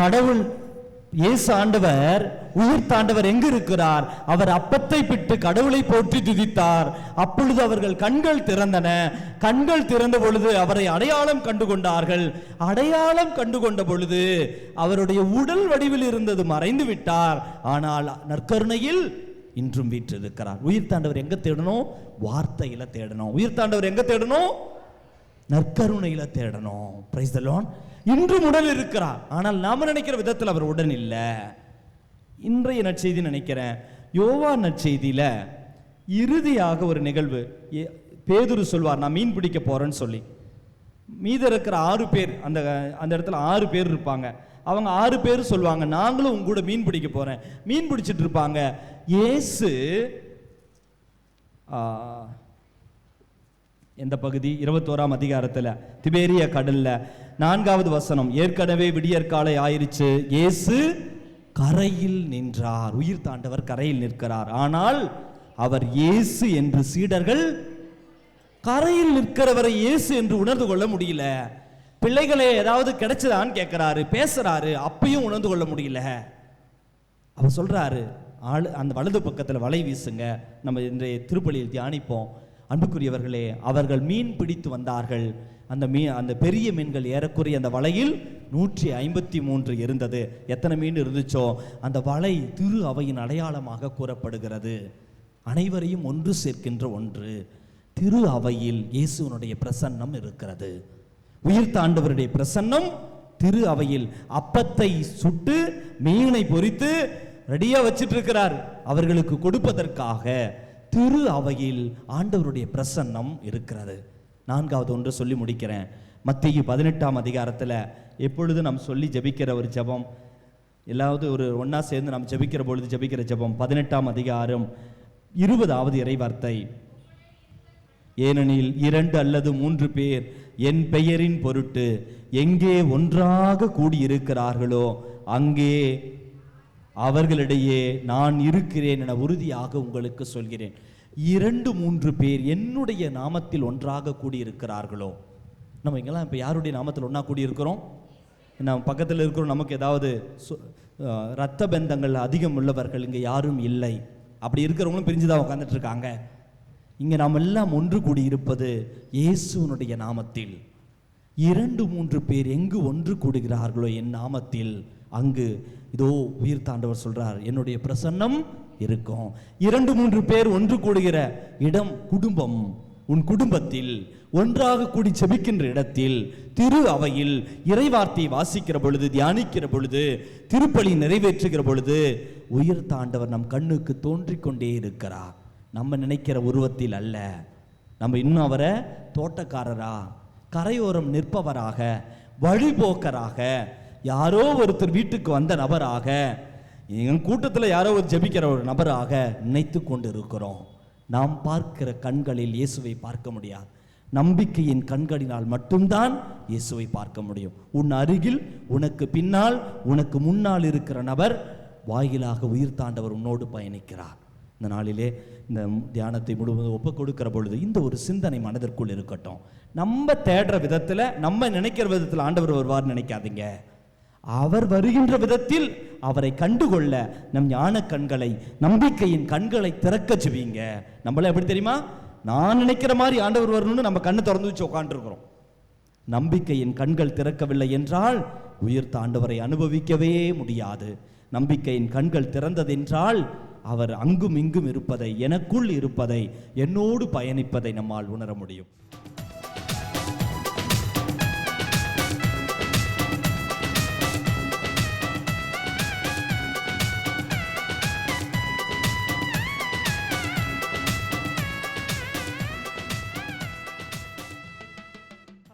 கடவுள் இயேசு ஆண்டவர் உயிர் தாண்டவர் எங்கு இருக்கிறார்? அவர் அப்பத்தை பிட்டு கடவுளை போற்றி துதித்தார். அப்பொழுது அவர்கள் கண்கள் திறந்தன. கண்கள் திறந்த பொழுது அவரை அடையாளம் கண்டு கொண்டார்கள். அடையாளம் கண்டு கொண்ட பொழுது அவருடைய உடல் வடிவில் இருந்தது மறைந்து விட்டார். ஆனால் நற்கருணையில் இன்றும் வீற்றிருக்கிறார். உயிர் தாண்டவர் எங்க தேடணும்? வார்த்தையில தேடணும். உயிர் தாண்டவர் எங்க தேடணும்? நற்கருணையில் தேடணும். பிரைஸ் தலோன் இன்றும் உடல் இருக்கிறார். ஆனால் நாம் நினைக்கிற விதத்தில் அவர் உடன் இல்லை. இன்றைய நற்செய்தி நினைக்கிறேன். யோவா நற்செய்தியில் இறுதியாக ஒரு நிகழ்வு. ஏ- பேதுரு சொல்வார் நான் மீன் பிடிக்க போகிறேன்னு சொல்லி. மீதம் இருக்கிற ஆறு பேர் அந்த அந்த இடத்துல ஆறு பேர் இருப்பாங்க. அவங்க ஆறு பேர் சொல்லுவாங்க நாங்களும் உங்க கூட மீன் பிடிக்க போகிறேன் மீன் பிடிச்சிட்டு இருப்பாங்க. ஏசு ஆ, எந்த பகுதி? இருபத்தோராம் அதிகாரத்தில் திபேரிய கடல்ல. நான்காவது வசனம் ஏற்கனவே விடியற்காலை ஆயிருச்சு. இயேசு கரையில் நின்றார். உயிர் தாண்டவர் கரையில் நிற்கிறார். ஆனால் அவர் இயேசு என்று சீடர்கள் கரையில் நிற்கிறவரை இயேசு என்று உணர்ந்து கொள்ள முடியல. பிள்ளைகளே ஏதாவது கிடைச்சதான்னு கேட்கிறாரு பேசுறாரு அப்பையும் உணர்ந்து கொள்ள முடியல. அவர் சொல்றாரு ஆளு அந்த வலது பக்கத்தில் வலை வீசுங்க. நம்ம இன்றைய திருப்பலியில் தியானிப்போம். அன்புக்குரியவர்களே அவர்கள் மீன் பிடித்து வந்தார்கள். அந்த மீ அந்த பெரிய மீன்கள் ஏறக்குறைய அந்த வலையில் நூற்றி ஐம்பத்தி மூன்று இருந்தது. எத்தனை மீன் இருந்துச்சோ அந்த வலை திரு அவையின் அடையாளமாக கூறப்படுகிறது. அனைவரையும் ஒன்று சேர்க்கின்ற ஒன்று திரு அவையில் இயேசுவனுடைய பிரசன்னம் இருக்கிறது. உயிர் தாண்டவருடைய பிரசன்னம் திரு அவையில் அப்பத்தை சுட்டு மீனை பொறித்து ரெடியாக வச்சிட்டு இருக்கிறார் அவர்களுக்கு கொடுப்பதற்காக திரு அவையில் ஆண்டவருடைய பிரசன்னம் இருக்கிறது. நான்காவது ஒன்று சொல்லி முடிக்கிறேன். மத்திய பதினெட்டாம் அதிகாரத்தில் எப்பொழுது நாம் சொல்லி ஜெபிக்கிற ஒரு ஜெபம்? எல்லாவது ஒரு ஒன்றா சேர்ந்து நாம் ஜெபிக்கிற பொழுது ஜெபிக்கிற ஜெபம். பதினெட்டாம் அதிகாரம் இருபதாவது இறைவார்த்தை. ஏனெனில் இரண்டு அல்லது மூன்று பேர் என் பெயரின் பொருட்டு எங்கே ஒன்றாக கூடியிருக்கிறார்களோ அங்கே அவர்களிடையே நான் இருக்கிறேன் என உறுதியாக உங்களுக்கு சொல்கிறேன். இரண்டு மூன்று பேர் என்னுடைய நாமத்தில் ஒன்றாக கூடியிருக்கிறார்களோ? நம்ம இங்கெல்லாம் இப்போ யாருடைய நாமத்தில் ஒன்றா கூடியிருக்கிறோம்? நம்ம பக்கத்தில் இருக்கிறோம் நமக்கு ஏதாவது ரத்த பந்தங்கள் அதிகம் உள்ளவர்கள் இங்கே யாரும் இல்லை. அப்படி இருக்கிறவங்களும் பிரிஞ்சு தான் உட்காந்துட்டு இருக்காங்க இங்கே நாம் எல்லாம் ஒன்று கூடி இருப்பது இயேசுவனுடைய நாமத்தில். இரண்டு மூன்று பேர் எங்கு ஒன்று கூடுகிறார்களோ என் நாமத்தில்? அங்கு இதோ உயிர் தாண்டவர் சொல்றார் என்னுடைய பிரசன்னம் இருக்கும். இரண்டு மூன்று பேர் ஒன்று கூடுகிற இடம் குடும்பம். உன் குடும்பத்தில் ஒன்றாக கூடி செபிக்கின்ற இடத்தில் திரு அவையில் இறைவார்த்தையை வாசிக்கிற பொழுது தியானிக்கிற பொழுது திருப்பலி நிறைவேற்றுகிற பொழுது உயிர் தாண்டவர் நம் கண்ணுக்கு தோன்றிக் கொண்டே இருக்கிறார். நம்ம நினைக்கிற உருவத்தில் அல்ல. நம்ம இன்னும் அவரை தோட்டக்காரரா கரையோரம் நிற்பவராக வழிபோக்கராக யாரோ ஒருத்தர் வீட்டுக்கு வந்த நபராக என் கூட்டத்தில் யாரோ ஒரு ஜபிக்கிற ஒரு நபராக நினைத்து கொண்டு இருக்கிறோம் நாம் பார்க்கிற கண்களில் இயேசுவை பார்க்க முடியாது. நம்பிக்கையின் கண்களினால் மட்டும்தான் இயேசுவை பார்க்க முடியும். உன் அருகில் உனக்கு பின்னால் உனக்கு முன்னால் இருக்கிற நபர் வாயிலாக உயிர் தாண்டவர் உன்னோடு பயணிக்கிறார். இந்த நாளிலே இந்த தியானத்தை முழுவதும் ஒப்பு கொடுக்கிற பொழுது இந்த ஒரு சிந்தனை மனதிற்குள் இருக்கட்டும். நம்ம தேடுற விதத்தில் நம்ம நினைக்கிற விதத்தில் ஆண்டவர் வருவார்னு நினைக்காதீங்க. அவர் வருகின்ற விதத்தில் அவரை கண்டுகொள்ள நம் ஞான கண்களை நம்பிக்கையின் கண்களை திறக்க செய்வீங்க. நம்மள எப்படி தெரியுமா? நான் நினைக்கிற மாதிரி ஆண்டவர் வரணும்னு நம்ம கண்ணை திறந்து வச்சு உட்காந்துருக்கிறோம் நம்பிக்கையின் கண்கள் திறக்கவில்லை என்றால் உயிர் தாண்டவரை அனுபவிக்கவே முடியாது. நம்பிக்கையின் கண்கள் திறந்ததென்றால் அவர் அங்கும் இங்கும் இருப்பதை எனக்குள் இருப்பதை என்னோடு பயணிப்பதை நம்மால் உணர முடியும்.